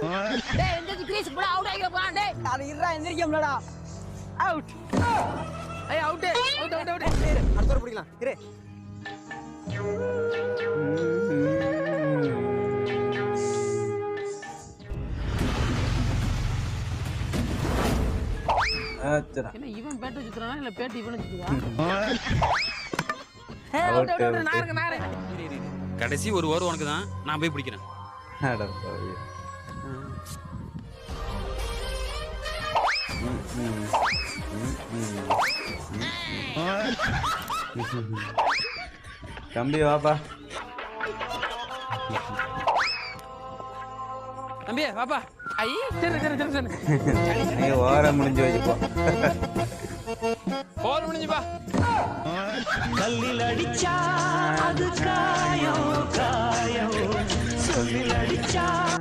டேய் எந்திரிச்சு கிரீஸ் கூட அவுட் ஆகி போறான் டேய். அது இருடா எந்திரிக்கம்லடா அவுட் ஏய் அவுட் அவுட் அவுட் அவுட் அடுத்த ஒரு பிடிக்கலாம். இரு. என்ன இவன் பேட் சுத்துறானா இல்ல பேட் இவன் இருக்கேன் கடைசி ஒரு ஓவர் உனக்கு தான் நான் போய் பிடிக்கிறேன். தம்பி வாப்பா தம்பி பாப்பா ஐ சரி சரி சரி சரி. நீ ஓரம் முடிஞ்சு வச்சுப்போ போர் முடிஞ்சுப்பா கல்லில் அடிச்சா அது காயம் காயம் சொல்லில் அடிச்சா